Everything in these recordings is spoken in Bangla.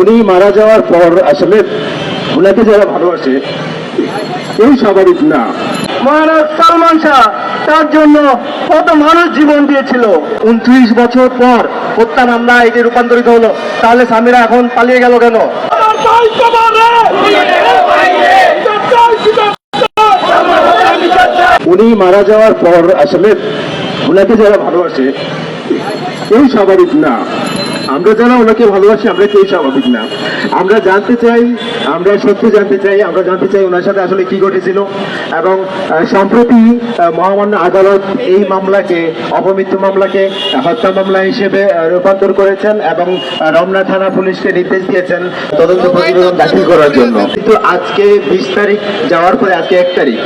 উনি মারা যাওয়ার পর আসলে ওনাকে যারা ভালোবাসে এই স্বাভাবিক না। মহারাজ সালমান শাহ তার জন্য কত মানুষ জীবন দিয়েছিল। উনত্রিশ বছর পর হত্যা মামলা এটি রূপান্তরিত হলো। তাহলে স্বামীরা এখন পালিয়ে গেল কেন? উনি মারা যাওয়ার পর আসলে ওনাকে যারা ভালোবাসে এই স্বাভাবিক না। আমরা যারা ওনাকে ভালোবাসি আমরা কেউ স্বাভাবিক না? আমরা জানতে চাই আমরা সত্য জানতে চাই আমরা জানতে চাই ওনার সাথে আসলে কি ঘটেছিল। এবং সম্প্রতি মহামান্য আদালত এই মামলাকে অপমৃত্যু মামলাকে হত্যা মামলা হিসেবে রূপান্তর করেছেন এবং রমনা থানা পুলিশকে নির্দেশ দিয়েছেন তদন্ত প্রতিবেদন দাখিল করার জন্য। কিন্তু আজকে বিশ তারিখ যাওয়ার পরে আজকে এক তারিখ।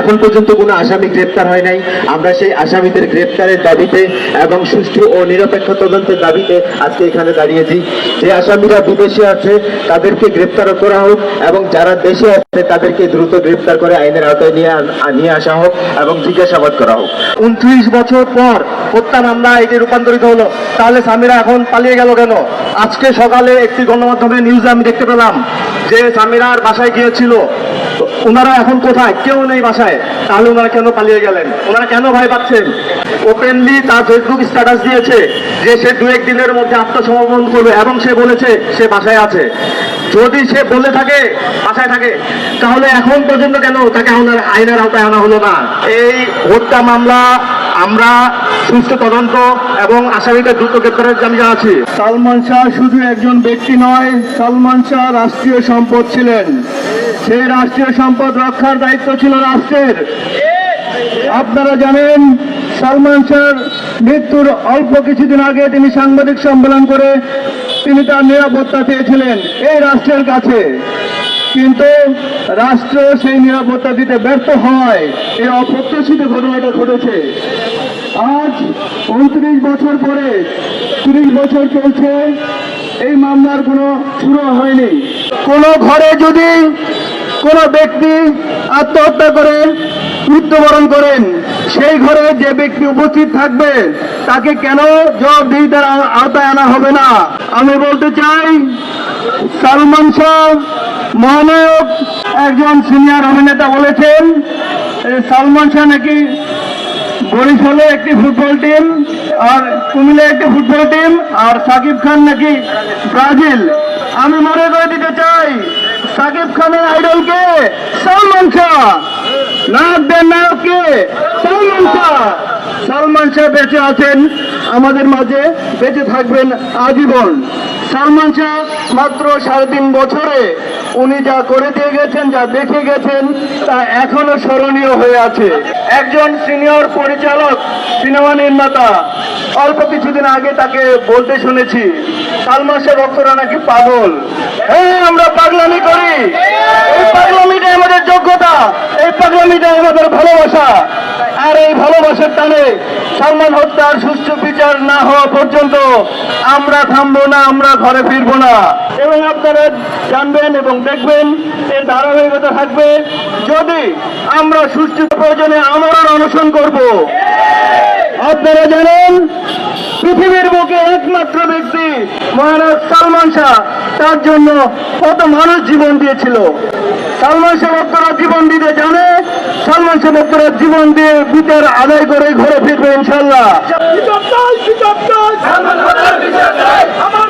এখন পর্যন্ত কোনো আসামি গ্রেপ্তার হয় নাই। আমরা সেই আসামিদের গ্রেপ্তারের দাবিতে এবং সুষ্ঠু ও নিরপেক্ষ তদন্তের দাবিতে আজকে এখানে দাঁড়িয়েছি। যে আসামিরা বিদেশে আছে, তাদেরকে গ্রেপ্তার করা হোক এবং যারা দেশে আছে, তাদেরকে দ্রুত গ্রেপ্তার করে আইনের আওতায় নিয়ে নিয়ে আসা হোক এবং জিজ্ঞাসাবাদ করা হোক। উনত্রিশ বছর পর হত্যা মামলা এটি রূপান্তরিত হলো। তাহলে স্বামীরা এখন পালিয়ে গেল কেন? আজকে সকালে একটি গণমাধ্যমে নিউজে আমি দেখতে পেলাম যে স্বামীরার বাসায় গিয়েছিল, ওনারা এখন কোথায়? কেউ নেই বাসায়। তাহলে ওনারা কেন পালিয়ে গেলেন? ওনারা কেন ভয় পাচ্ছেন? ওপেনলি তার ফেসবুক স্ট্যাটাস দিয়েছে যে সে দু এক দিনের মধ্যে আত্মসমর্পণ করবে এবং সে বলেছে সে বাসায় আছে। যদি সে বলে থাকে, বাসায় থাকে, তাহলে এখন পর্যন্ত কেন তাকে আইনের আওতায় আনা হলো না? এই হত্যা মামলা আমরা সুস্থ তদন্ত এবং আসামিদের দ্রুত গ্রেপ্তারের দাবি জানাচ্ছি। সালমান শাহ শুধু একজন ব্যক্তি নয়, সালমান শাহ রাষ্ট্রীয় সম্পদ ছিলেন। সেই রাষ্ট্রীয় সম্পদ রক্ষার দায়িত্ব ছিল রাষ্ট্রের। আপনারা জানেন, সালমান শাহর মৃত্যুর অল্প কিছুদিন আগে তিনি সাংবাদিক সম্মেলন করে তিনি তার নিরাপত্তা চেয়েছিলেন এই রাষ্ট্রের কাছে। কিন্তু রাষ্ট্র সেই নিরাপত্তা দিতে ব্যর্থ হয়। এই অপ্রত্যাশিত ঘটনাটা ঘটেছে। আজ উনত্রিশ বছর পরে তিরিশ বছর চলছে, এই মামলার কোনো শুরু হয়নি। কোনো ঘরে যদি কোনো ব্যক্তি আত্মহত্যা করে মৃত্যুবরণ করেন, সেই ঘরে যে ব্যক্তি উপস্থিত থাকবে, তাকে কেন জবাবদিহিতার আওতায় আনা হবে না? আমি বলতে চাই, সালমান শাহ মহানায়ক একজন সিনিয়র অভিনেতা বলেছেন সালমান শাহ নাকি বরিশালে একটি ফুটবল টিম আর কুমিল্লা একটি ফুটবল টিম আর সাকিব খান নাকি ব্রাজিল। আমি মনে করে দিতে চাই, সাকিব খানের আইডল কে সালমান শাহ নায়কদের নায়ক কে সালমান শাহ বেঁচে আছেন, আমাদের মাঝে বেঁচে থাকবেন আজীবন। সালমান শাহ মাত্র সাড়ে তিন বছরে উনি যা করে দিয়ে গেছেন, যা দেখে গেছেন, তা এখনও স্মরণীয় হয়ে আছে। একজন সিনিয়র পরিচালক, সিনেমা নির্মাতা, অল্প কিছুদিন আগে তাকে বলতে শুনেছি, সালমান শাহ ভক্তরা নাকি পাগল? হ্যাঁ আমরা পাগলামি করি। এই পাগলামিটাই আমাদের যোগ্যতা, এই পাগলামিটাই আমাদের ভালোবাসা। আর এই ভালোবাসার টানে সালমান হত্যার সুষ্ঠু বিচার না হওয়া পর্যন্ত আমরা থামবো না, আমরা ঘরে ফিরবো না। এবং আপনারা জানবেন এবং দেখবেন, এর ধারাবাহিকতা থাকবে যদি আমরা সুষ্ঠু প্রয়োজনে আমরণ অনশন করব। আপনারা জানেন, পৃথিবীর বুকে একমাত্র ব্যক্তি মহারাজ সালমান শাহ। তার জন্য কত মানুষ জীবন দিয়েছিল। সালমান সেবকরা জীবন দিতে জানে? সালমান সেবকরা জীবন দিয়ে বিচার আদায় করে ঘরে ফিরবে ইনশাল্লাহ আমার